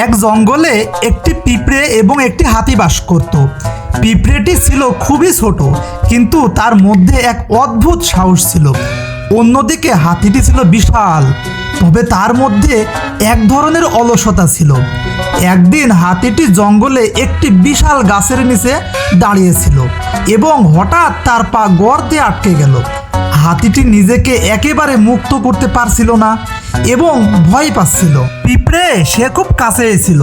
এক জঙ্গলে একটি পিঁপড়ে এবং একটি হাতি বাস করত। পিঁপড়েটি ছিল খুবই ছোট, কিন্তু তার মধ্যে এক অদ্ভুত সাহস ছিল। অন্যদিকে হাতিটি ছিল বিশাল, তবে তার মধ্যে এক ধরনের অলসতা ছিল। একদিন হাতিটি জঙ্গলে একটি বিশাল গাছের নিচে দাঁড়িয়েছিল এবং হঠাৎ তার পা গর্তে আটকে গেল। হাতিটি নিজেকে একেবারে মুক্ত করতে পারছিল না। এবং ভয় পাচ্ছিল। পিঁপড়ে সে খুব কাছে এসেছিল।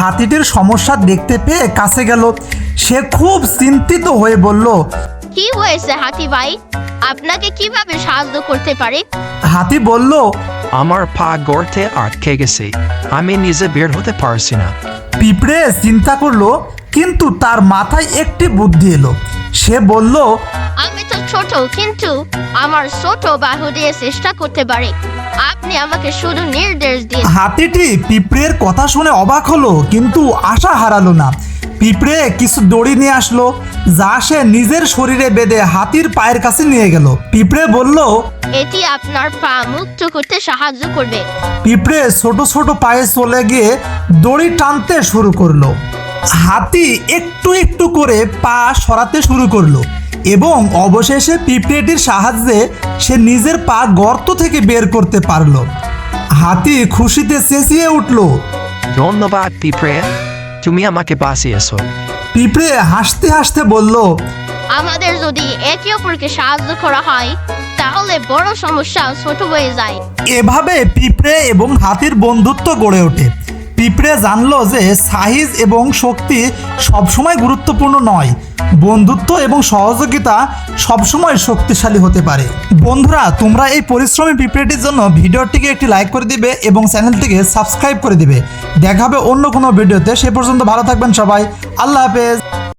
হাতিটির সমস্যা দেখতে পেয়ে কাছে গেল। সে খুব চিন্তিত হয়ে বলল কি হয়েছে হাতি ভাই? আপনাকে কীভাবে সাহায্য করতে পারি? হাতি বলল আমার পা গর্তে আটকে গেছে। আমি নিজে বের হতে পারছি না। পিঁপড়ে চিন্তা করল কিন্তু তার মাথায় একটি বুদ্ধি এলো। সে বলল আমি তো ছোট কিন্তু আমার ছোট বাহু দিয়ে চেষ্টা করতে পারি। আপনি আমাকে শুধু নির্দেশ দিন হাতিটি পিঁপড়ের কথা শুনে অবাক হলো কিন্তু আশা হারালো না। পিঁপড়ে কিছু দড়ি নিয়ে আসলো যা সে নিজের শরীরে বেঁধে হাতির পায়ের কাছে নিয়ে গেল। পিঁপড়ে বলল এটি আপনার পা মুক্ত করতে সাহায্য করবে। পিঁপড়ে ছোট ছোট পায়ে চলে গিয়ে দড়ি টানতে শুরু করল। হাতি একটু একটু করে পা সরাতে শুরু করল। এবং অবশেষে পিঁপড়েটির সাহায্যে সে নিজের পা গর্ত থেকে বের করতে পারল। হাতি খুশিতে চেঁচিয়ে উঠল ধন্যবাদ পিঁপড়ে তুমি আমাকে বাঁচিয়েছো। পিঁপড়ে হাসতে হাসতে বলল আমাদের যদি একে অপরকে সাহায্য করা হয় তাহলে বড় সমস্যা ছোট হয়ে যায়। এভাবে পিঁপড়ে এবং হাতির বন্ধুত্ব গড়ে ওঠে। পিঁপড়ে জানলো যে সাইজ এবং শক্তি সবসময় গুরুত্বপূর্ণ নয়। বন্ধুত্ব এবং সহযোগিতা সবসময় শক্তিশালী হতে পারে। বন্ধুরা, তোমরা এই পরিশ্রমী পিঁপড়েটির জন্য ভিডিওটিকে একটি লাইক করে দিবে এবং চ্যানেলটিকে সাবস্ক্রাইব করে দিবে। দেখাবে অন্য কোনো ভিডিওতে। সে পর্যন্ত ভালো থাকবেন সবাই। আল্লাহ হাফেজ।